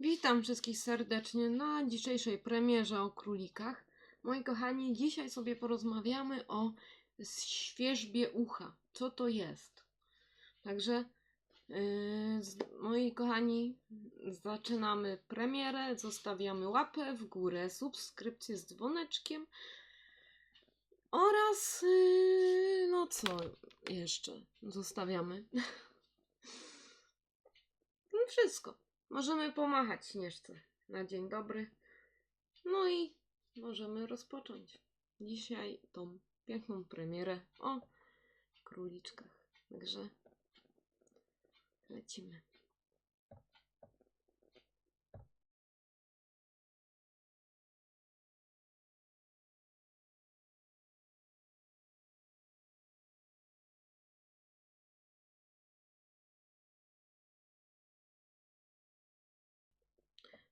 Witam wszystkich serdecznie na dzisiejszej premierze o królikach. Moi kochani, dzisiaj sobie porozmawiamy o świeżbie ucha. Co to jest? Także, yy, moi kochani, zaczynamy premierę. Zostawiamy łapę w górę, subskrypcję z dzwoneczkiem oraz, yy, no co jeszcze zostawiamy? No wszystko. Możemy pomachać Śnieżce na dzień dobry. No i możemy rozpocząć dzisiaj tą piękną premierę o króliczkach. Także lecimy.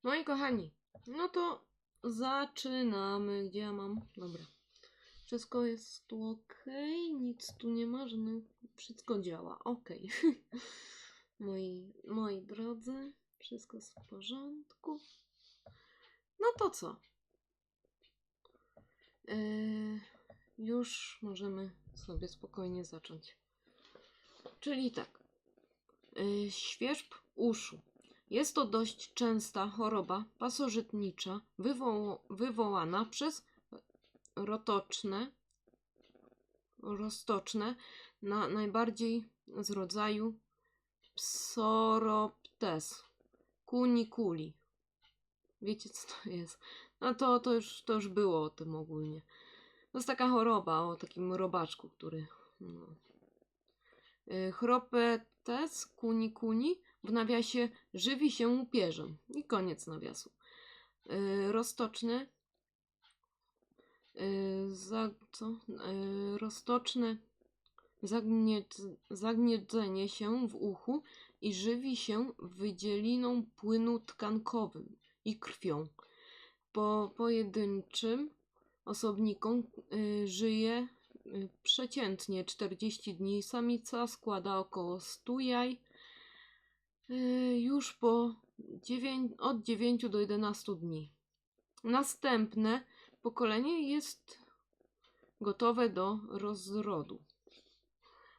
Moi kochani, no to zaczynamy. Gdzie ja mam? Dobra. Wszystko jest tu ok, nic tu nie ma, żadnych... Wszystko działa, ok. moi, moi drodzy, wszystko jest w porządku. No to co? Yy, już możemy sobie spokojnie zacząć. Czyli tak. Yy, świerzb uszu. Jest to dość częsta choroba pasożytnicza wywo wywołana przez rotoczne, roztoczne, na najbardziej z rodzaju Psoroptes kuniculi. Wiecie co to jest? No to, to, już, to już było o tym ogólnie. To jest taka choroba o takim robaczku, który... No. Y, Chropetes kuniculi w nawiasie żywi się łupieżem. I koniec nawiasu. Yy, roztoczny. Yy, za, co? Roztoczne zagniedzenie się w uchu i żywi się wydzieliną płynu tkankowym i krwią. Po pojedynczym osobnikom żyje przeciętnie 40 dni. Samica składa około 100 jaj Yy, już po 9, od 9 do 11 dni. Następne pokolenie jest gotowe do rozrodu.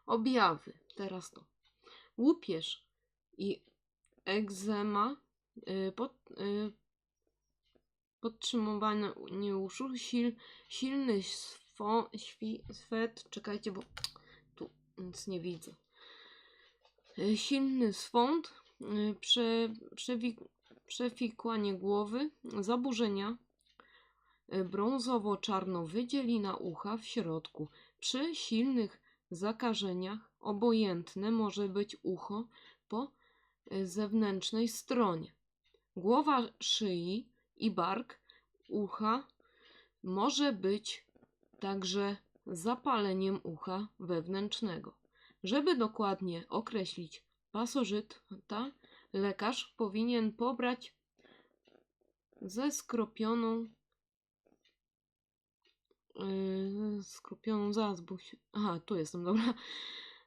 Objawy. Teraz to. Łupież i egzema, yy, pod, yy, podtrzymywanie uszu, sil, silny swo, świ, swet, czekajcie, bo tu nic nie widzę. Y, silny swąd, y, prze, przewik, przefikłanie głowy, zaburzenia y, brązowo-czarno-wydzielina ucha w środku. Przy silnych zakażeniach obojętne może być ucho po zewnętrznej stronie. Głowa szyi i bark ucha może być także zapaleniem ucha wewnętrznego. Żeby dokładnie określić pasożyta, lekarz powinien pobrać ze skropioną yy, skropioną się, aha, tu jestem, dobra,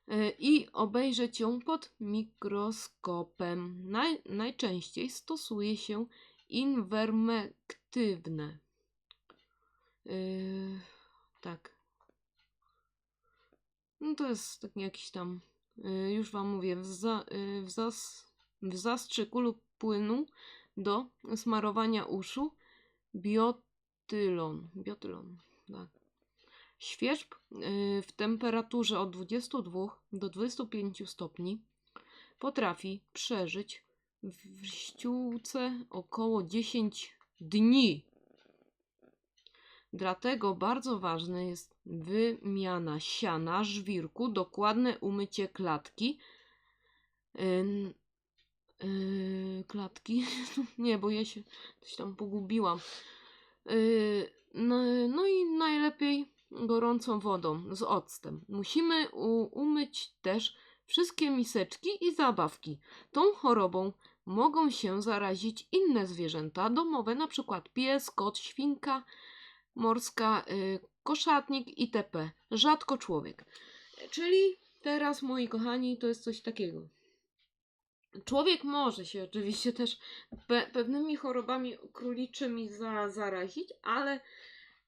yy, i obejrzeć ją pod mikroskopem. Naj, najczęściej stosuje się inwermektywne. Yy, tak, no to jest taki jakiś tam, y, już Wam mówię, w, za, y, w, zas, w zastrzyku lub płynu do smarowania uszu biotylon. Biotylon, tak. Świerzb y, w temperaturze od 22 do 25 stopni potrafi przeżyć w ściółce około 10 dni. Dlatego bardzo ważne jest wymiana siana, żwirku, dokładne umycie klatki. Yy, yy, klatki? Nie, bo ja się coś tam pogubiłam. Yy, no, no, i najlepiej gorącą wodą z octem. Musimy umyć też wszystkie miseczki i zabawki. Tą chorobą mogą się zarazić inne zwierzęta domowe, przykład pies, kot, świnka, morska, y, koszatnik itp. Rzadko człowiek. Czyli teraz, moi kochani, to jest coś takiego. człowiek może się oczywiście też pe pewnymi chorobami króliczymi za zarazić, ale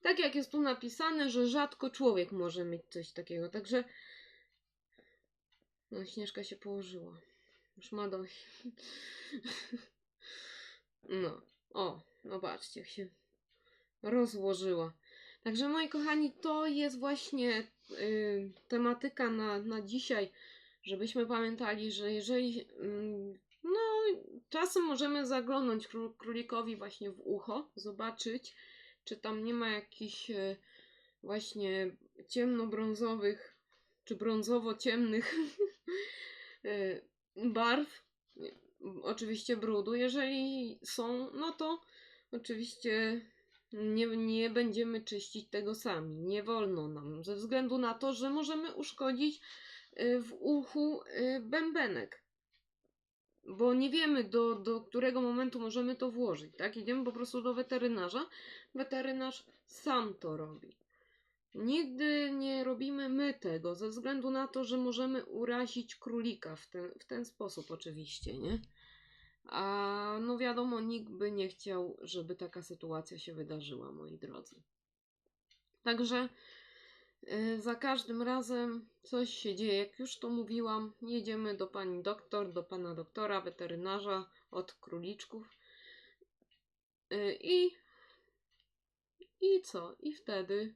tak jak jest tu napisane, że rzadko człowiek może mieć coś takiego. Także no, Śnieżka się położyła. Już ma dość. No, o, no patrzcie, jak się rozłożyła. Także moi kochani, to jest właśnie y, tematyka na, na dzisiaj, żebyśmy pamiętali, że jeżeli mm, no czasem możemy zaglądnąć kró- królikowi właśnie w ucho, zobaczyć, czy tam nie ma jakichś e, właśnie ciemnobrązowych czy brązowo-ciemnych e, barw, oczywiście brudu. Jeżeli są, no to oczywiście nie, nie będziemy czyścić tego sami. Nie wolno nam, ze względu na to, że możemy uszkodzić y, w uchu y, bębenek. Bo nie wiemy, do, do którego momentu możemy to włożyć, tak? Idziemy po prostu do weterynarza. Weterynarz sam to robi. Nigdy nie robimy my tego, ze względu na to, że możemy urazić królika w ten, w ten sposób, oczywiście, nie? A no wiadomo, nikt by nie chciał, żeby taka sytuacja się wydarzyła, moi drodzy. Także y, za każdym razem coś się dzieje. Jak już to mówiłam, jedziemy do pani doktor, do pana doktora, weterynarza od króliczków. Y, I, I co? I wtedy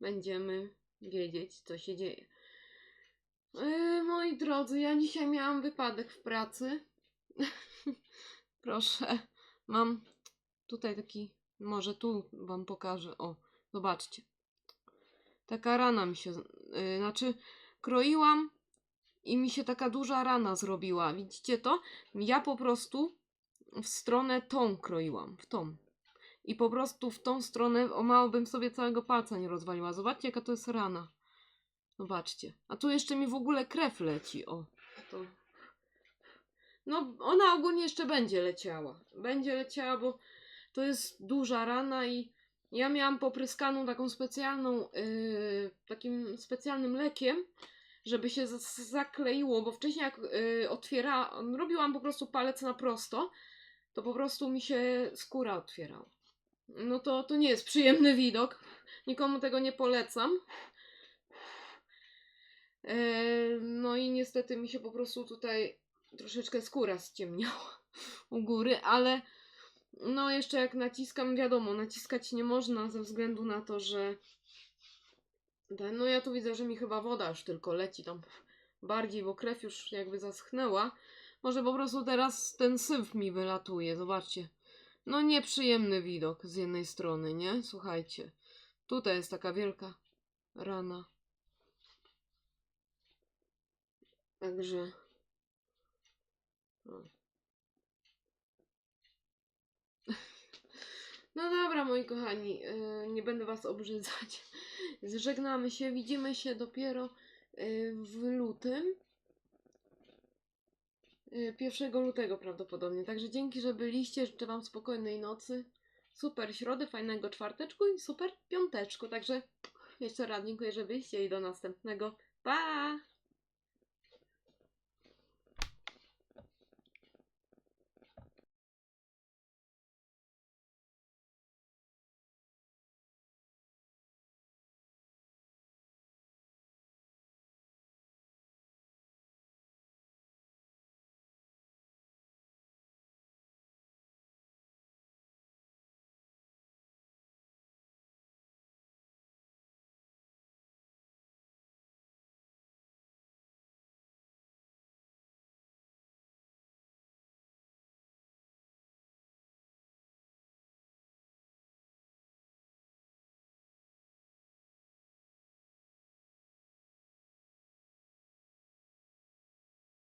będziemy wiedzieć, co się dzieje. Y, moi drodzy, ja dzisiaj miałam wypadek w pracy. Proszę, mam tutaj taki, może tu wam pokażę. O, zobaczcie. Taka rana mi się, yy, znaczy kroiłam i mi się taka duża rana zrobiła. Widzicie to? Ja po prostu w stronę tą kroiłam, w tą. I po prostu w tą stronę, o mało bym sobie całego palca nie rozwaliła. Zobaczcie, jaka to jest rana. Zobaczcie. A tu jeszcze mi w ogóle krew leci. O, to no, ona ogólnie jeszcze będzie leciała. Będzie leciała, bo to jest duża rana i ja miałam popryskaną taką specjalną, yy, takim specjalnym lekiem, żeby się zakleiło, bo wcześniej jak yy, otwiera, robiłam po prostu palec na prosto, to po prostu mi się skóra otwierała. No to, to nie jest przyjemny widok. Nikomu tego nie polecam. Yy, no i niestety mi się po prostu tutaj troszeczkę skóra ściemniała u góry, ale no jeszcze jak naciskam, wiadomo, naciskać nie można ze względu na to, że no ja tu widzę, że mi chyba woda już tylko leci tam bardziej, bo krew już jakby zaschnęła. Może po prostu teraz ten syf mi wylatuje, zobaczcie. No nieprzyjemny widok z jednej strony, nie? Słuchajcie. Tutaj jest taka wielka rana. Także... No dobra, moi kochani, yy, nie będę was obrzydzać. Żegnamy się, widzimy się dopiero yy, w lutym. Yy, 1 lutego prawdopodobnie. Także dzięki, że byliście. Życzę wam spokojnej nocy. Super środy, fajnego czwarteczku i super piąteczku. Także jeszcze raz dziękuję, że byliście i do następnego. Pa!